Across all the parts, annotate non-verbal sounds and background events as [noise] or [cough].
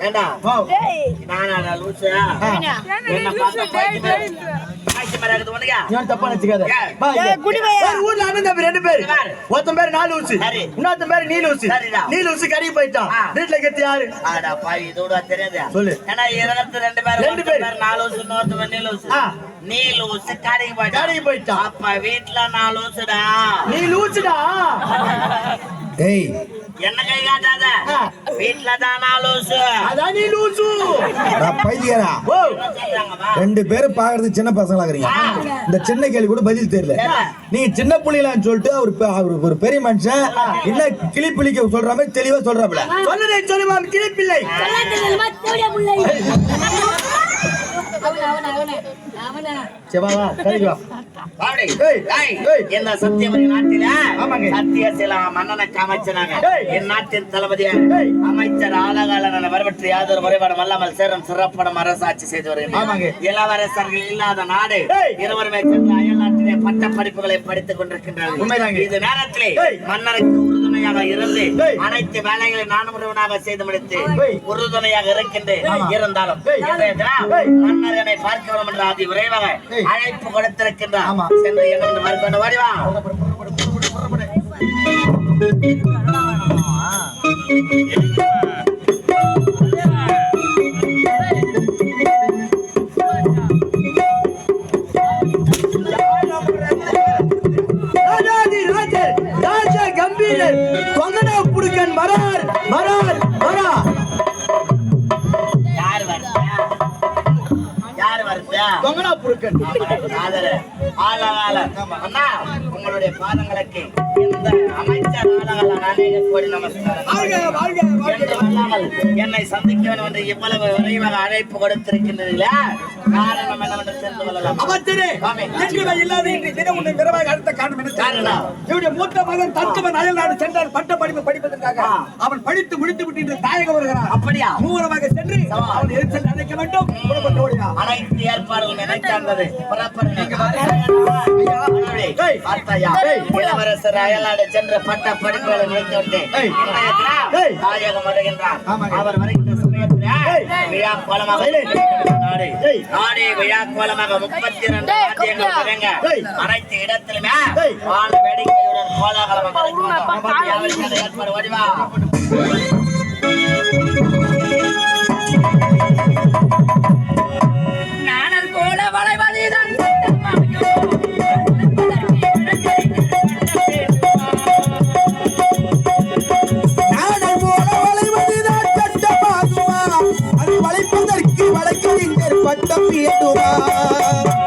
ஏண்டா? டேய் நானா லூசு. என்ன பார்த்தா தப்பா நினைச்சுக்காத ஊர்ல அண்ணன் தம்பி ரெண்டு பேரு? ஒருத்தன் பேரு நாலு ஊசி சரி. இன்னொருத்தன் பேரு நீல ஊசி சரிடா. நீல ஊசி கறி போயிட்டான். வீட்டுல கெத்து யாரு ஆடா பாவி இதோட தெரியாது சொல்லு. ஏன்னா இருபத்தி ரெண்டு பேர் ரெண்டு பேர். பேர் நாலு வருஷம் இன்னொருத்தவன் நீல ஊசு ஆ. நீல ஊசு கடைக்கு போயிட்டான் கடைக்கு போயிட்டான். அப்ப வீட்டுல நாலு ஊசுடா நீ லூசுடா [laughs] ஏய் என்ன கை காட்டாத தான் அதான் நீ லூசு பைத்தியரா? ரெண்டு பேரும் பாக்குறதுக்கு சின்ன பசங்களா இருக்கிறீங்க இந்த சின்ன கேள்வி கூட பதில் தெரியல. நீங்க சின்ன புள்ளிலான்னு சொல்லிட்டு அவர் அவர் ஒரு பெரிய மனுஷன். என்ன கிளி சொல்ற மாதிரி தெளிவா சொல்றாப்ல சொன்னதை சொல்லுமா கிளிப்பிள்ளை செவா வா கறிக்கு வா பாடி. சத்தியமணி நாட்டில. சத்திய சில மன்னனை காமிச்சனாங்க. என் நாட்டின் தளபதியா ஏய். அமைச்சர் ஆலகாலன வரவற்று யாதொரு முறைபாடும் அல்லாமல் சேரும் சிறப்படம் அரசாட்சி செய்து. வருகிறார் இளவரசர்கள் இல்லாத நாடு. இருவருமே சென்று பட்ட படிப்புகளை படித்துக் உண்மைதாங்க. இது நேரத்திலே. மன்னருக்கு உறுதுணையாக இருந்து. அனைத்து வேலைகளை நான் ஒருவனாக செய்து முடித்து. உறுதுணையாக இருக்கின்றேன். இருந்தாலும். மன்னர் என்னை பார்க்க வேண்டும் என்று அதி விரைவாக. அழைப்பு கொடுத்திருக்கின்றார் ஆமா. சென்று என்ன மறுக்கொண்டு வருவா ராஜாதி ஆலகால அண்ணா உங்களுடைய பாதங்களுக்கு இந்த அமைச்சர் என்னை சந்திக்க வேண்டும் என்று இவ்வளவு விரைவாக அழைப்பு கொடுத்திருக்கின்றீர்களா? அமைச்சரே இல்லாத இன்று தினம் உன்னை விரைவாக அடுத்த காரணம் என்ன தெரியுமா? காரணம்? இவருடைய மூத்த மகன் தத்துவன் அயல் நாடு சென்றார் பட்ட படிப்பு படிப்பதற்காக. அவன் படித்து முடித்து விட்டு இன்று தாயகம் வருகிறான் அப்படியா மூவரமாக சென்று. அவன் எரிச்சல் அழைக்க வேண்டும் புறப்பட்டு ஓடியா அனைத்து. பார்த்தாயா ஏய். இளவரசர் அயல்நாடு சென்று பட்ட படிப்புகளை. தாயகம் வருகின்றார். அவர் வருகின்ற. விழா கோலமாக நாடு விழா கோலமாக முப்பத்தி இரண்டு வாத்தியங்கள். தொடங்க. அனைத்து இடத்திலுமே. வான வேடிக்கையுடன் கோலாகலமாக வடிவா Matuba.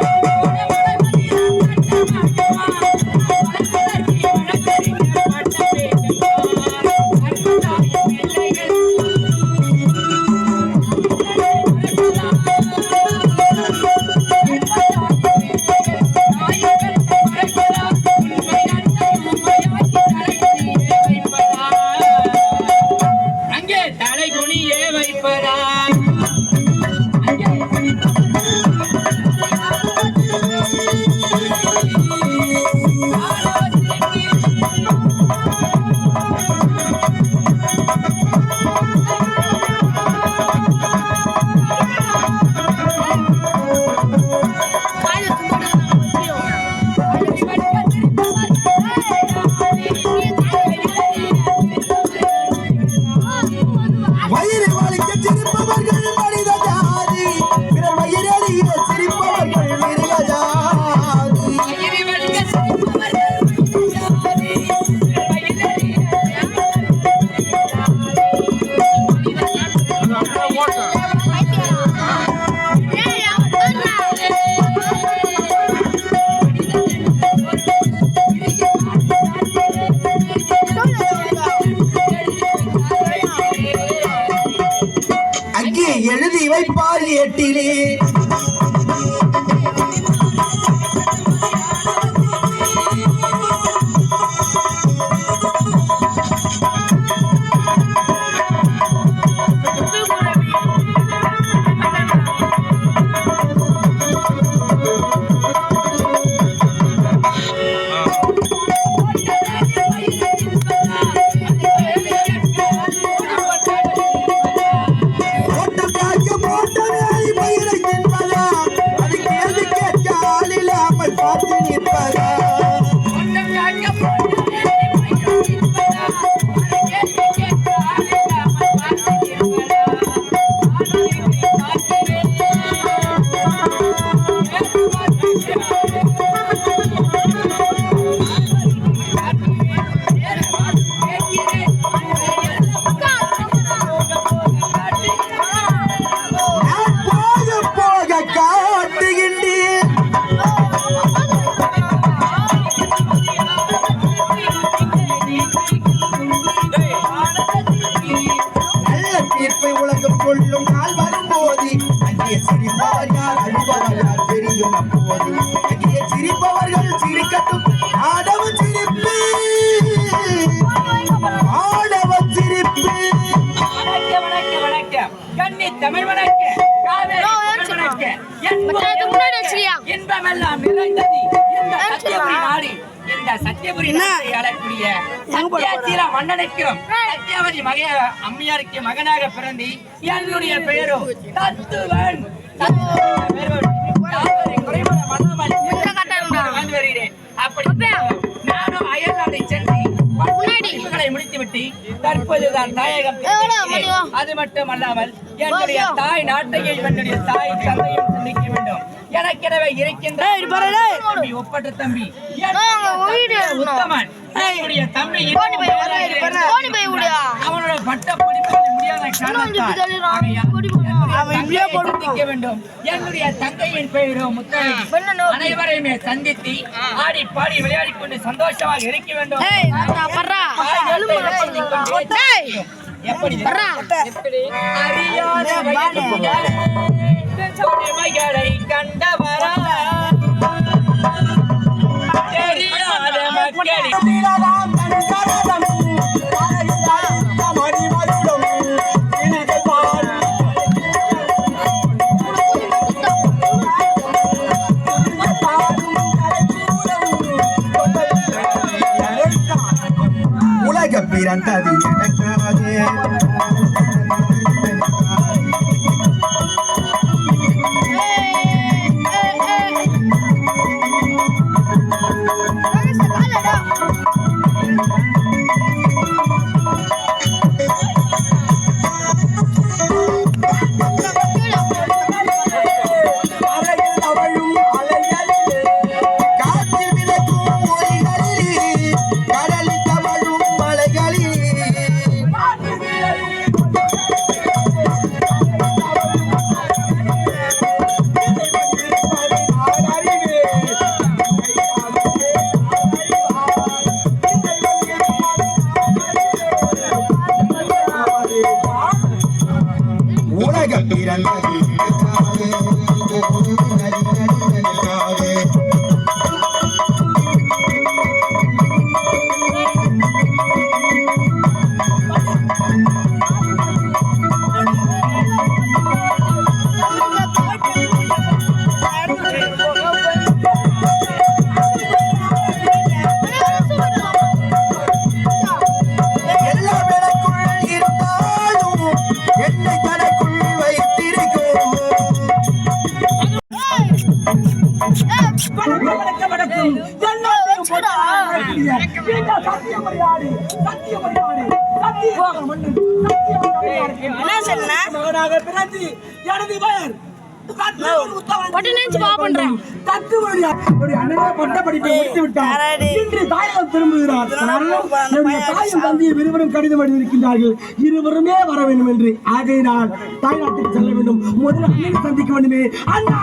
നെഞ്ചത്തിലേ இன்பமெல்லாம் நிறைந்தது. இந்த சத்தியபுரி நாடு இந்த சத்தியபுரி நாட்டை ஆளக்கூடிய சத்தியாசீல மன்னனுக்கும் சத்தியவதி மக அம்மையாருக்கு மகனாக பிறந்து என்னுடைய பெயரோ தத்துவன். நானும் அயல்நாட்டை சென்று முடித்துவிட்டு தற்போதுதான் தாயகம். அது மட்டும் அல்லாமல் என்னுடைய தாய் நாட்டையும் என்னுடைய தாய் தந்தையும் சந்திக்க வேண்டும். எனக்கெனவே இருக்கின்ற தம்பி, ஒப்பற்ற தம்பி. உத்தமன். என்னுடைய தம்பி. அவனோட பட்ட ஆகையால் என்னுடைய தங்கையின் பெயரோ முத்தழகி. அனைவரையுமே சந்தித்து ஆடி பாடி விளையாடி கொண்டு சந்தோஷமாக இருக்க வேண்டும். எப்படி? கொடுமைகளை கண்டவரா? தெரியாத மக்களின் உலக பிறந்தது. தாயகம் திரும்புகிறார். காரணம், என்னுடைய தாயும் தந்தையும் இருவரும் கடிதம் எழுதியிருக்கின்றார்கள் இருவருமே வர வேண்டும் என்று. ஆகையினால் தாய்நாட்டுக்கு செல்ல வேண்டும். முதல்ல அண்ணனை சந்திக்க வேண்டுமே. அண்ணா!